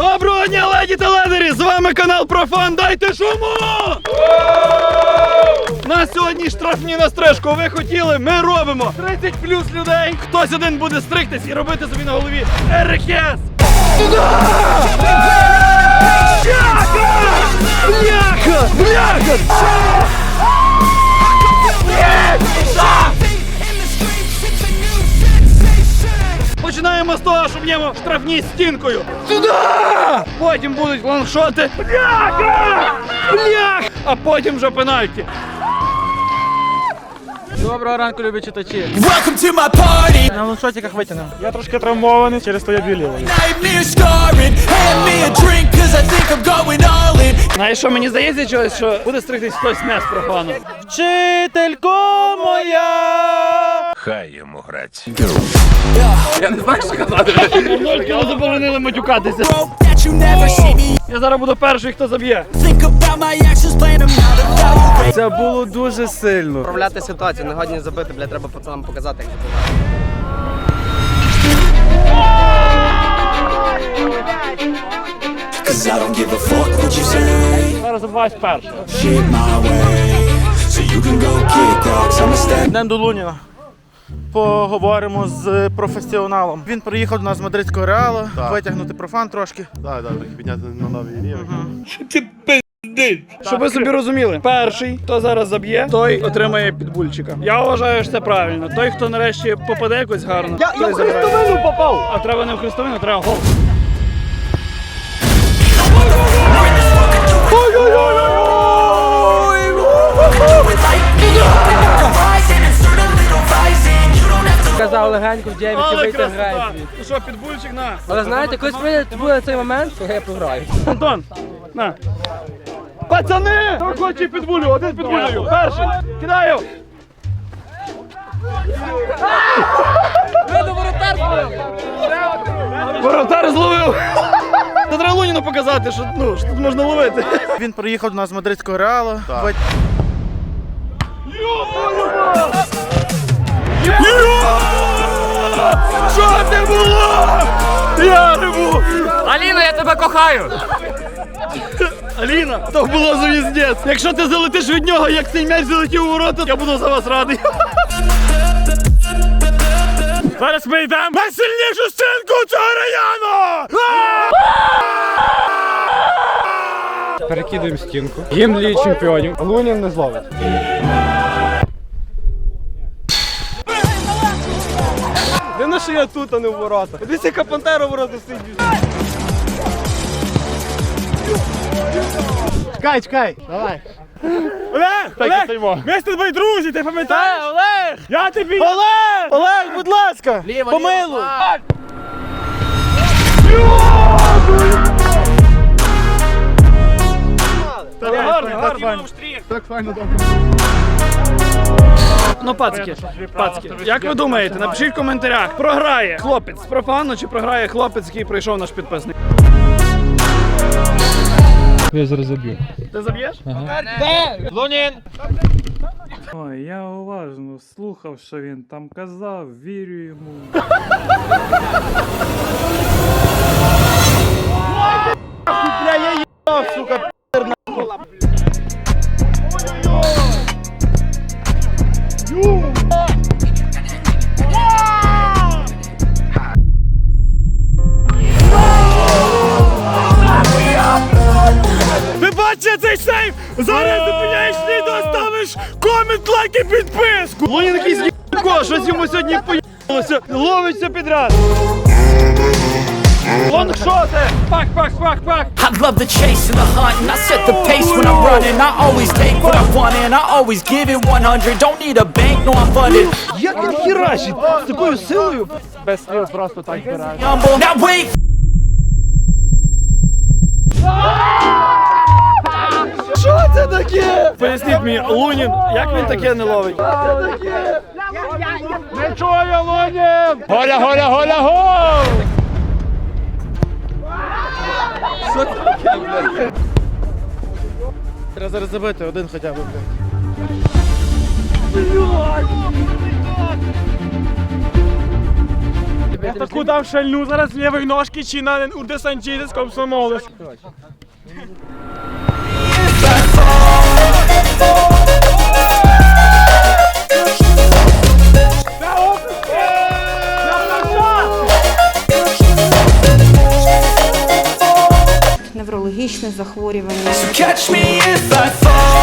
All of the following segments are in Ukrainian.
Доброго дня, леді та ледері! З вами канал Профан. Дайте шуму! На сьогодні штрафні на стрижку. Ви хотіли, ми робимо. 30 плюс людей. Хтось один буде стригтись і робити собі на голові ерехес. Бляха! Бляха! Бляха! Починаємо з того, що б'ємо штрафні стінкою. Туди! Потім будуть лонгшоти. Бляха! Блях! А потім вже пенальті. Доброго ранку, любі читачі. Welcome to my party. На лоншотиках витягнув. Я трошки травмований, через то я білів. Nightmare scarring. Hand me a drink, cause I think I'm going all in. Знаєш, що мені здається, чогось, що буде стригтись хтось не з профану. Вчителько моя! Хай йому грать. Матюкатися. You never see me. Я зараз буду перший, хто заб'є. Це було дуже сильно. Управляти ситуацію, не годні забити, бля, треба пацанам показати, як забивати. Зараз забиваюсь перший. Йдемо до Луніна. Поговоримо з професіоналом. Він приїхав до нас з мадридського реалу, витягнути профан трошки. Так, так, трохи підняти на новий рівень. Щоб ви собі розуміли, перший, хто зараз заб'є, той отримає підбульчика. Я вважаю, що це правильно. Той, хто нарешті попаде якось гарно. Я, я в хрестовину попав! А треба не в хрестовину, треба гол. Казав легенько в 9 Але вийти красота! грає. Ну що, підбульчик на. Але знаєте, колись прийде буде цей момент, коли я програю. Антон, на. Пацани! Хто хоче підбулю? Один підбулюю. Перший. Кидаю. Воротар зловив. Це треба Луніну показати, що, ну, що тут можна ловити. Він приїхав до нас з мадридського реалу. вит- Що це було? Я реву! Аліна, я тебе кохаю! Аліна, то було звіздець. Якщо ти залетиш від нього, як цей м'яч залетів у ворота, я буду за вас радий. Зараз ми йдемо найсильнішу стінку цього району! Перекидаємо стінку. Гімн Ліги чемпіонів. Лунін не зловить. Що я тут, а не в ворота. Дивіться, яка пантера ворота сидить. Чекай, чекай, давай. Олег! Олег! Ми з тобою друзі, ти пам'ятаєш? Олег! Я тобі... Олег! Олег, будь ласка! Помилуй! Гарно, гарно. Так файно добре. Ну, пацки, пацки, як ви думаєте, напишіть в коментарях, програє хлопець з профану чи програє хлопець, який прийшов наш підписник. Я зараз заб'ю. Ти заб'єш? Ой, я уважно слухав, що він там казав, вірю йому. Ти Зараз зупиняєш відео, ставиш комент, лайк і підписку. Лунін якийсь їбко, щось йому сьогодні поїлося. Ловиться підряд. Лонгшоти! Пак, пак, пак, пак! I love the chase and the hunt, and I set the pace when I'm running. I always take what I want, and I always give it 100. Don't need a bank, no I'm funded. Як він хірачить з такою силою? Без слів просто так грає. Now wait. Що це таке? Поясніть мені, Лунін, як він таке не ловить? Не чую, Лунін! Голя, голя, голя, гол! Треба зараз забити один хоча б. блядь. Я таку дам шальну зараз лівої ножки чи на Урде Санчізес неврологічне захворювання. Catch me if I fall.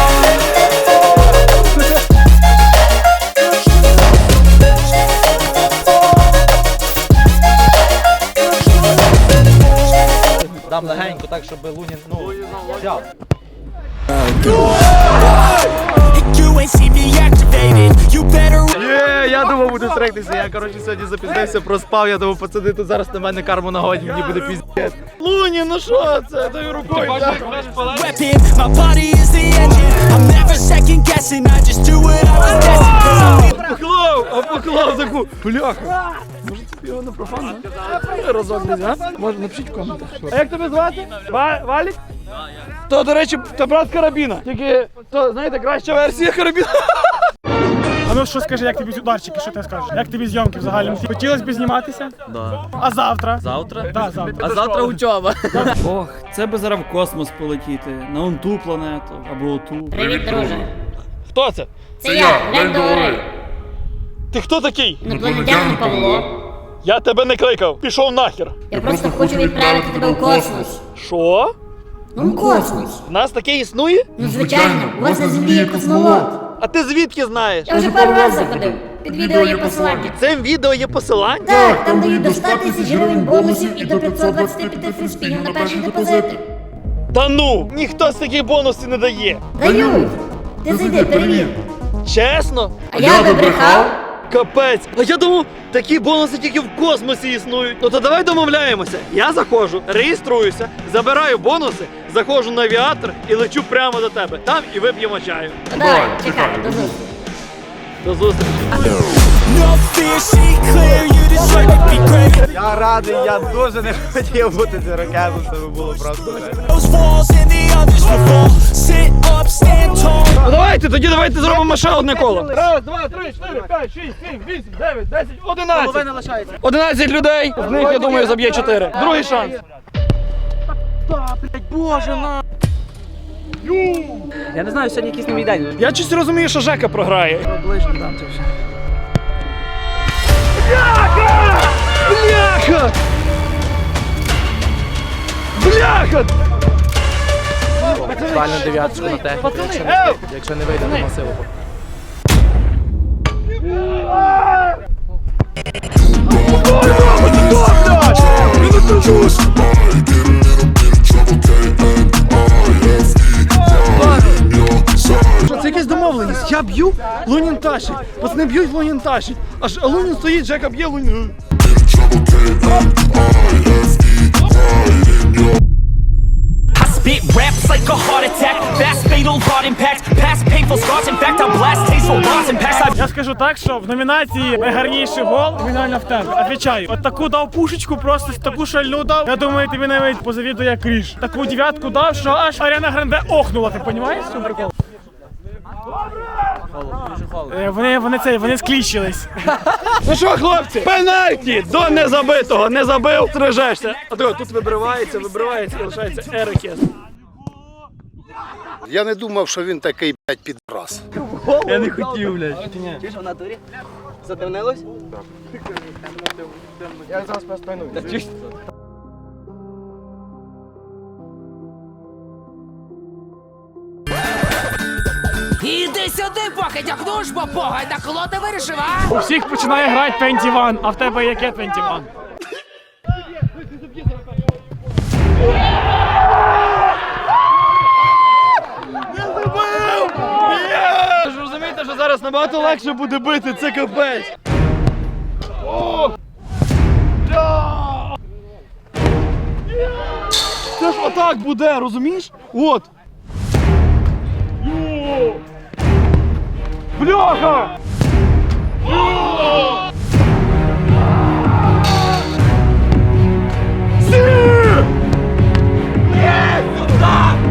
Дам легенько, так, щоб Лунін, ну, взяв. Є, я думав, буду стригтися. Я коротше сьогодні запізнився, проспав. Я думав, пацани, тут зараз на мене карму нагодять, мені буде піздець. Луні, ну що це? Даю рукою. Поклав, а поклав таку. Бляха. Може тобі його на профан? Разок десь, а? Може, напишіть в коментах. А як тебе звати? Ва- Валік? То, до речі, то брат карабіна. Тільки, то, знаєте, краща версія карабіна. А ну що скажи, як тобі ударчики, що ти скажеш? Як тобі зйомки в загальному? Хотілося б зніматися? Да. А завтра? Завтра? Так, завтра. А завтра учоба. Ох, це би зараз в космос полетіти, на он ту планету або оту. Привіт, друже. Хто це? Це я, Лендори. Ти хто такий? Інопланетянин Павло. Я тебе не кликав. Пішов нахер. Я просто хочу відправити тебе в космос. Що? Ну, в космос. У нас таке існує? Ну, звичайно, у вас на землі є космолот. А ти звідки знаєш? Я вже пару разів заходив. Під відео є посилання. Цим відео є посилання? Так, там дають до 100 тисяч гривень бонусів і до 525 фріспінів на перші депозити. Та ну, ніхто з таких бонусів не дає. Дають. Ти зайди, перевір. Чесно? А я би брехав. Капець. А я думав, такі бонуси тільки в космосі існують. Ну то давай домовляємося. Я заходжу, реєструюся, забираю бонуси, заходжу на авіатор і лечу прямо до тебе. Там і вип'ємо чаю. Давай, чекай, до зустрічі. До зустрічі. Я радий, я дуже не хотів бути цим ракетом, це було просто. Давайте, тоді давайте зробимо ще одне коло. Раз, два, три, чотири, п'ять, шість, сім, вісім, дев'ять, десять, одинадцять. лишається. Одинадцять людей, з них, я думаю, заб'є чотири. Другий шанс. Я не знаю, сьогодні якийсь новий день. Я щось розумію, що Жека програє. Бляха! Бляха! Бляха! Буквально дев'яточку на техніку, якщо не, якщо не вийде це якась домовленість? Я б'ю, Лунін тащить. Пацани б'ють, Лунін тащить. Аж Лунін стоїть, Жека б'є, Лунін. Raps like a heart attack. Fast, fatal, hard impact. Past painful scars. In fact, I blast tasteful bars and packs. I Я скажу так, що в номінації найгарніший гол номінально в тебе. Отвічаю. От таку дав пушечку, просто таку шальну дав. Я думаю, тобі навіть позавідує кріш. Таку дев'ятку дав, що аж Аріана Гранде охнула, ти розумієш, чому прикол? Е, Вони, вони це, вони скліщились. Ну що, хлопці, пенальті до незабитого. Не забив, стрижешся. А то тут вибривається, вибривається і лишається ерекес. Я не думав, що він такий, блядь, підраз. Я не хотів, блядь. Чи ж в натурі? Задивнилось? Я зараз просто Іди сюди, покидяк, ну ж бо погай, так коло ти вирішив, а? У всіх починає грати 21, а в тебе яке 21? Зараз набагато легше буде бити, це капець. О! Це ж отак буде, розумієш? От. Бляха! Йо!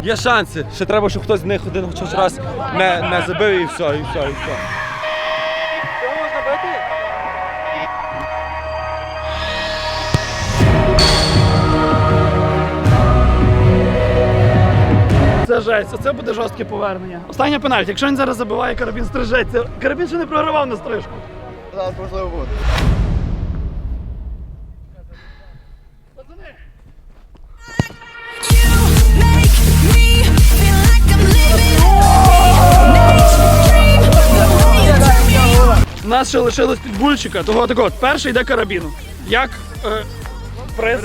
Є шанси. Ще треба, щоб хтось з них один хоч раз не, не забив і все, і все, і все. Це жесть, це буде жорстке повернення. Останнє пенальті. Якщо він зараз забиває, карабін стрижеться. Карабін ще не програвав на стрижку. Зараз можливо буде. Нас ще лишилось підбульчика, того так от, перший йде карабіну. Як е, приз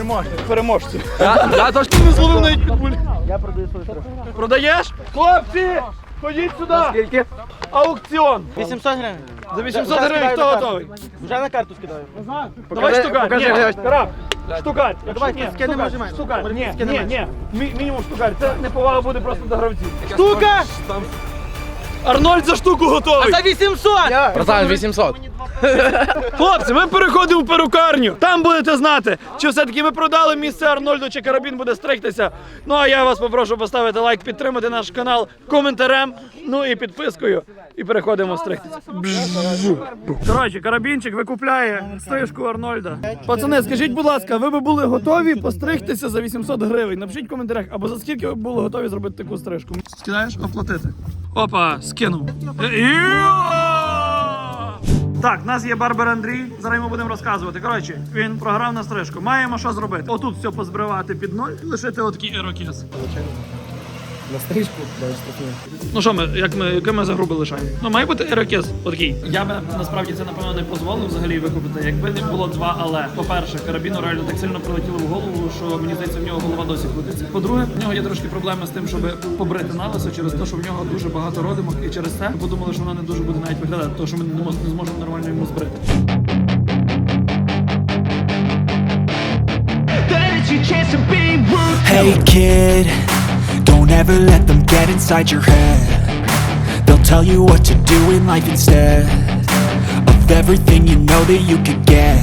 переможцю. Я, я тож не зловив навіть підбуль. Я продаю свою Продаєш? Хлопці! Ходіть сюди! Скільки? Аукціон! 800 гривень. За 800 гривень хто готовий? Вже на карту скидаю. Давай штукар. покажи Ні. Караб, штукар. Давай, Ні, скинемо, штукар. Штукар, ні, ні, ні. Мі- Мінімум штукар. Це неповага буде просто до гравців. Штука! Арнольд за штуку готовий. 800! Братан, 800. Хлопці, ми переходимо в перукарню. Там будете знати, чи все-таки ми продали місце Арнольду, чи карабін буде стригтися. Ну а я вас попрошу поставити лайк, підтримати наш канал коментарем, ну і підпискою. І переходимо стригтися. Бжжу. Коротше, карабінчик викупляє стрижку Арнольда. Пацани, скажіть, будь ласка, ви би були готові постригтися за 800 гривень? Напишіть в коментарях, або за скільки ви були готові зробити таку стрижку. Скидаєш оплатити. Опа, скинув. Так, в нас є Барбар Андрій. Зараз йому будемо розказувати. Коротше, він програв на стрижку. Маємо що зробити. Отут все позбривати під ноль і лишити отакий ерокез. На стрижку, Ну що ми, як ми, яке ми за груби лишаємо? Ну має бути ерокез отакий. Я би насправді це напевно не дозволив взагалі викупити, якби не було два але. По-перше, карабіну реально так сильно прилетіло в голову, що мені здається, в нього голова досі крутиться. По-друге, в нього є трошки проблеми з тим, щоб побрити на лисо через те, що в нього дуже багато родимок, і через це ми подумали, що воно не дуже буде навіть виглядати, тому що ми не зможемо нормально йому збрити. Hey kid, don't ever let them get inside your head. They'll tell you what to do in life instead of everything you know that you could get.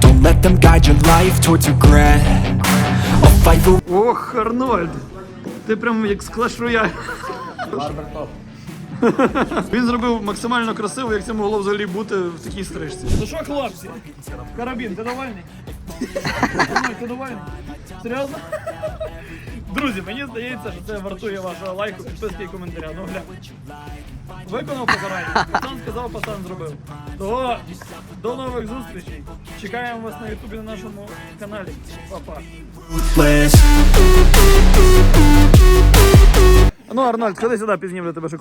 Don't let them guide your life towards regret. I'll fight for Ох, Арнольд! Ти прям як з Clash Royale. Він зробив максимально красиво, як це могло взагалі бути в такій стрижці. Ну що, хлопці? Карабін, ти довольний? Ти довольний? Серйозно? Друзі, мені здається, що це вартує вашого лайку, підписки і коментаря. Ну гля. Виконав покарання. Пацан сказав, пацан зробив. Того до нових зустрічей. Чекаємо вас на ютубі на нашому каналі. Па-па. Ну, Арнольд, ходи сюди, пізнімлю тебе ще.